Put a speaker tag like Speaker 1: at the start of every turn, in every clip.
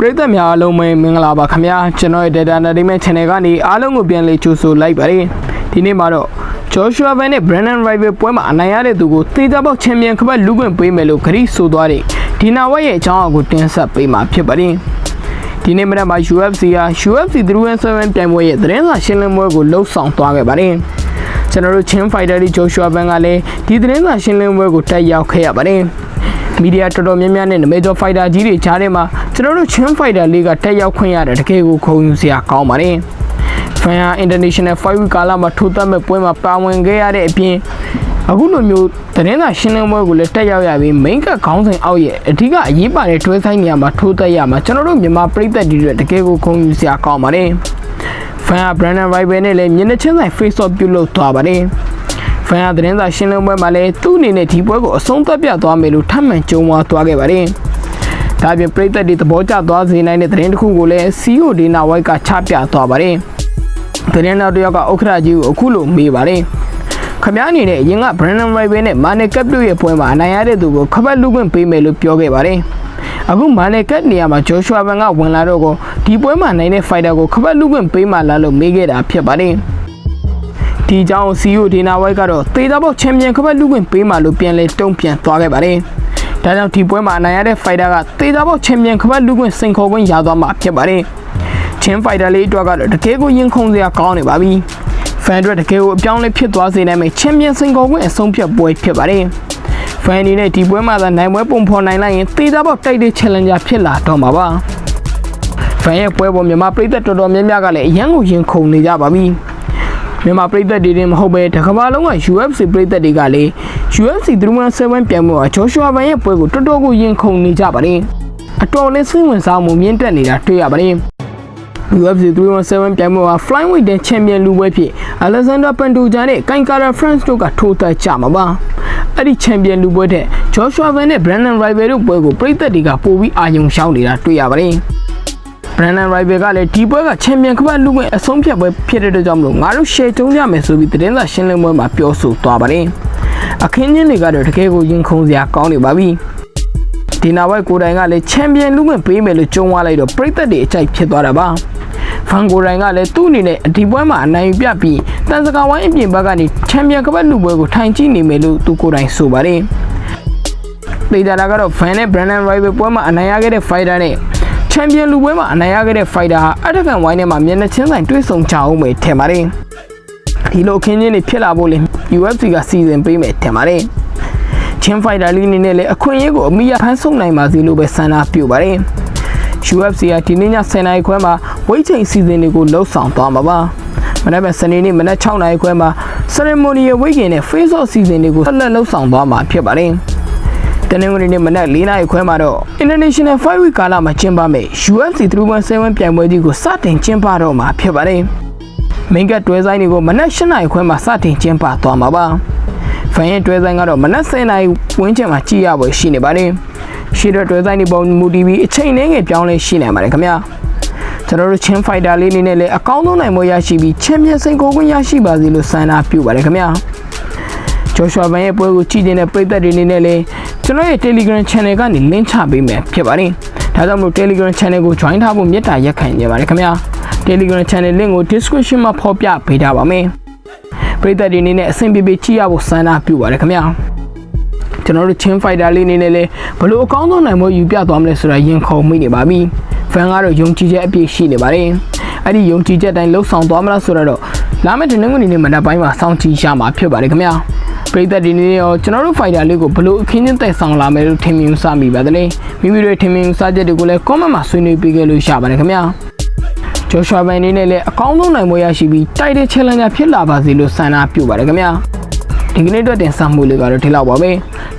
Speaker 1: ပရိသတ်များအားလုံးပဲမင်္ဂလာပါခင်ဗျာကျွန်တော်ရဲ့ Data Entertainment Channel ကနေအားလုံးကိုပြန်လေးကြိုဆိုလိုက်ပါတယ်ဒီနေ့မှာတော့ Joshua Van နဲ့ Brandon Rival ပွဲမှာအနိုင်ရတဲ့သူကိုသေချာပေါက်ချန်ပီယံခပတ်လူခွင့်ပေးမယ်လို့ဂရီဆိုသွားတဲ့ဒီနာဝက်ရဲ့အကြောင်းအကိုတင်ဆက်ပေးမှာဖြစ်ပါတယ်ဒီနေ့မနက်မှာ UFC က UFC 317ပြိုင်ပွဲရဲ့သတင်းစာရှင်းလင်းပွဲကိုလှုပ်ဆောင်သွားခဲ့ပါတယ်ကျွန်တော်တို့ချင်း fighter ဒီ Joshua Van ကလည်းဒီသတင်းစာရှင်းလင်းပွဲကိုတက်ရောက်ခဲ့ရပါတယ် မီဒီယာတော်တော်များများနဲ့ major fighter ကြီးတွေကြားထဲမှာကျွန်တော်တို့ချင်း fighter လေးကတက်ရောက်ခွင့်ရတဲ့တကယ်ကိုခုံယူစရာကောင်းပါတယ်။ Fan International 5 week ကာလမှာထိုးသက်မဲ့ပွဲမှာပါဝင်ခဲ့ရတဲ့အပြင်အခုလိုမျိုးသတင်းစာရှင်းလင်းပွဲကိုလည်းတက်ရောက်ရပြီး main ကခေါင်းစဉ်အောက်ရဲ့အဓိကအရေးပါတဲ့တွဲဆိုင်နေရာမှာထိုးသက်ရမှာကျွန်တော်တို့မြန်မာပြည်သက်တွေတကယ်ကိုခုံယူစရာကောင်းပါတယ်။ Fan Brandon Rival နဲ့လည်းမျက်နှာချင်းဆိုင် face off ပြုလုပ်သွားပါတယ်။ ဖန်ရသတင်းစာရှင်းလင်းပွဲမှာလည်းသူ့အနေနဲ့ဒီပွဲကိုအဆုံးသတ်ပြသွားမယ်လို့ထပ်မံကြုံဝါသွားခဲ့ပါတယ်။ဒါပြင်ပြည်သက်တွေသဘောကျသွားစေနိုင်တဲ့သတင်းတစ်ခုကိုလည်း CEO ဒေနာဝိုက်ကချပြသွားပါတယ်။သတင်းနောက်တစ်ယောက်ကဥက္ခရာကြီးကိုအခုလိုမေးပါတယ်။ခမ ्या အနေနဲ့အရင်က Brandon Rival နဲ့ Mane Cup တို့ရဲ့ပွဲမှာအနိုင်ရတဲ့သူကိုခပတ်လူခွင့်ပေးမယ်လို့ပြောခဲ့ပါတယ်။အခု Mane Cup နေရာမှာ Joshua Van ကဝင်လာတော့ကိုဒီပွဲမှာနိုင်တဲ့ fighter ကိုခပတ်လူခွင့်ပေးမှလားလို့မေးခဲ့တာဖြစ်ပါတယ်။ ဒီအကြောင်း CEO ဒေနာဝိုက်ကတော့သေသားပေါက်ချန်ပီယံခပတ်လူခွင့်ပေးမှလို့ပြန်လဲတုံ့ပြန်သွားခဲ့ပါတယ်။ဒါကြောင့်ဒီပွဲမှာအနိုင်ရတဲ့ fighter ကသေသားပေါက်ချန်ပီယံခပတ်လူခွင့်စိန်ခေါ်ခွင့်ရသွားမှာဖြစ်ပါတယ်။ချင်း fighter လေးအတွက်ကတော့တကယ်ကိုရင်ခုန်စရာကောင်းနေပါပြီ။ fan တွေတကယ်ကိုအပြောင်းလဲဖြစ်သွားစေနိုင်မယ့်ချန်ပီယံစိန်ခေါ်ခွင့်အဆုံးဖြတ်ပွဲဖြစ်ပါတယ်။ fan အနေနဲ့ဒီပွဲမှာသာနိုင်ပွဲပုံဖော်နိုင်လိုက်ရင်သေသားပေါက်တိုက်တဲ့ challenger ဖြစ်လာတော့မှာပါ။ fan ရဲ့ပွဲပေါ်မြန်မာပြည်သက်တော်တော်များများကလည်းအရန်ကိုရင်ခုန်နေကြပါပြီ။ မြန်မာပြည်သက်တွေတင်မဟုတ်ပဲတစ်ကမ္ဘာလုံးက UFC ပြည်သက်တွေကလည်း UFC 317ပြိုင်ပွဲမှာ Joshua Van ရဲ့ပွဲကိုတော်တော်ကိုရင်ခုန်နေကြပါတယ်။အတော်လေးစိတ်ဝင်စားမှုမြင့်တက်နေတာတွေ့ရပါတယ်။ UFC 317ပြိုင်ပွဲမှာ Flyweight တဲ့ချန်ပီယံလူပွဲဖြစ် Alexander Pantoja နဲ့ Kankara France တို့ကထိုးသက်ကြမှာပါ။အဲ့ဒီချန်ပီယံလူပွဲတဲ့ Joshua Van နဲ့ Brandon Rival တို့ပွဲကိုပြည်သက်တွေကပိုပြီးအာရုံရှောင်းနေတာတွေ့ရပါတယ်။ Brandon Rival ကလည်းဒီပွဲကချန်ပီယံကပတ်လူငယ်အဆုံးဖြတ်ပွဲဖြစ်တဲ့အတွက်ကြောင့်မလို့ငါတို့ရှယ်တုံးကြမယ်ဆိုပြီးသတင်းစာရှင်းလင်းပွဲမှာပြောဆိုသွားပါတယ်။အခင်းချင်းတွေကတော့တကယ်ကိုရင်ခုန်စရာကောင်းနေပါပြီ။ဒီနာဝိုက်ကိုတိုင်ကလည်းချန်ပီယံလူငယ်ပေးမယ်လို့ကြုံသွားလိုက်တော့ပြည်သက်တွေအကြိုက်ဖြစ်သွားတာပါ။ဖန်ကိုတိုင်ကလည်းသူ့အနေနဲ့ဒီပွဲမှာအနိုင်ယူပြပြီးတန်စကာဝိုင်းအပြင်ဘက်ကနေချန်ပီယံကပတ်လူပွဲကိုထိုင်ကြည့်နေမယ်လို့သူကိုယ်တိုင်ဆိုပါတယ်။ဒေတာလာကတော့ Van နဲ့ Brandon Rival ပွဲမှာအနိုင်ရခဲ့တဲ့ fighter နဲ့ ချန်ပီယံလူပွဲမှာအနိုင်ရခဲ့တဲ့ fighter ဟာအထက်ကန်ဝိုင်းထဲမှာမျက်နှာချင်းဆိုင်တွေ့ဆုံကြအောင်ပဲထင်ပါတယ်။ဒီလိုအခင်းချင်းတွေဖြစ်လာဖို့လေ UFC ကစီစဉ်ပေးမယ်ထင်ပါတယ်။ချင်း fighter လေးအနေနဲ့လည်းအခွင့်အရေးကိုအမိရဖမ်းဆုပ်နိုင်ပါစေလို့ပဲဆန္ဒပြုပါတယ်။ UFC ကဒီနေ့ည10:00နာရီခွဲမှာဝိတ်ချိန်စီစဉ်တွေကိုလှုပ်ဆောင်သွားမှာပါ။မနက်ဖြန်စနေနေ့မနက်6:00နာရီခွဲမှာ ceremony ရဲ့ဝိတ်ကင်နဲ့ face off စီစဉ်တွေကိုဆက်လက်လှုပ်ဆောင်သွားမှာဖြစ်ပါတယ်။ တနင်္ဂနွေနေ့မနက်၄နာရီခွဲမှာတော့ International 5 week ကာလမှာကျင်းပမယ့် UFC 317ပြိုင်ပွဲကြီးကိုစတင်ကျင်းပတော့မှာဖြစ်ပါတယ်။ main ကတွဲဆိုင်တွေကိုမနက်၈နာရီခွဲမှာစတင်ကျင်းပသွားမှာပါ။ fan ရဲ့တွဲဆိုင်ကတော့မနက်10နာရီဝန်းကျင်မှာကြည့်ရပွဲရှိနေပါတယ်။ရှိတဲ့တွဲဆိုင်တွေပုံမူတည်ပြီးအချိန်နဲ့ငယ်ပြောင်းလဲရှိနေပါတယ်ခင်ဗျာ။ကျွန်တော်တို့ချင်း fighter လေးအနေနဲ့လည်းအကောင်းဆုံးနိုင်ပွဲရရှိပြီးချန်ပီယံစိန်ခေါ်ခွင့်ရရှိပါစေလို့ဆန္ဒပြုပါတယ်ခင်ဗျာ။ Joshua Van ရဲ့ပွဲကိုကြည့်နေတဲ့ပရိသတ်တွေအနေနဲ့လည်းကျွန်တော်ရဲ့ Telegram Channel ကနေ link ချပေးမယ်ဖြစ်ပါတယ်။ဒါကြောင့်မလို့ Telegram Channel ကို join ထားဖို့မေတ္တာရက်ခံနေပါတယ်ခင်ဗျာ။ Telegram Channel link ကို description မှာဖော်ပြပေးထားပါမယ်။ပရိသတ်တွေအနေနဲ့အဆင်ပြေပြေကြည့်ရဖို့ဆန္ဒပြုပါတယ်ခင်ဗျာ။ကျွန်တော်တို့ချင်း fighter လေးအနေနဲ့လည်းဘလို့အကောင်းဆုံးနိုင်ဖို့ယူပြသွားမလဲဆိုတာရင်ခုန်မိနေပါပြီ။ fan ကတော့ယုံကြည်ချက်အပြည့်ရှိနေပါတယ်။အဲ့ဒီယုံကြည်ချက်တိုင်းလှုပ်ဆောင်သွားမလားဆိုတော့လာမယ့်ဒီနေ့ကနေနေ့မနက်ပိုင်းမှာစောင့်ကြည့်ရမှာဖြစ်ပါတယ်ခင်ဗျာ။ ပရိသတ်ဒီနေ့ရောကျွန်တော်တို့ fighter လေးကိုဘလို့အခင်းချင်းတိုက်ဆောင်လာမယ်လို့ထင်မြင်စမိပါသလဲမိမိတို့ထင်မြင်စချက်တွေကိုလည်း comment မှာဆွေးနွေးပေးခဲ့လို့ရပါတယ်ခင်ဗျာဂျိုရှွာဘန်နေနဲ့လည်းအကောင်းဆုံးနိုင်ပွဲရရှိပြီးတိုက်တဲ့ challenger ဖြစ်လာပါစေလို့ဆန္ဒပြုပါတယ်ခင်ဗျာ ဒီကနေ့အတွက်တင်ဆက်မှုလေးကတော့ဒီလောက်ပါပဲ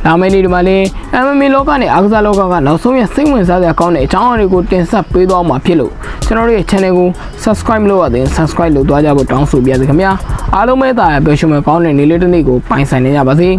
Speaker 1: လာမယ့်နေ့ဒီမှာလည်း MMA လောကနဲ့အားကစားလောကကနောက်ဆုံးရစိတ်ဝင်စားစရာကောင်းတဲ့အကြောင်းအရာတွေကိုတင်ဆက်ပေးသွားမှာဖြစ်လို့ကျွန်တော်တို့ရဲ့ channel ကို subscribe လုပ်ရတဲ့ subscribe လုပ်သွားကြဖို့တောင်းဆိုပါရစေခင်ဗျာအားလုံးပဲတာရပျော်ရွှင်မဲ့ကောင်းတဲ့နေ့လေးတစ်နေ့ကိုပိုင်ဆိုင်နေကြပါစေ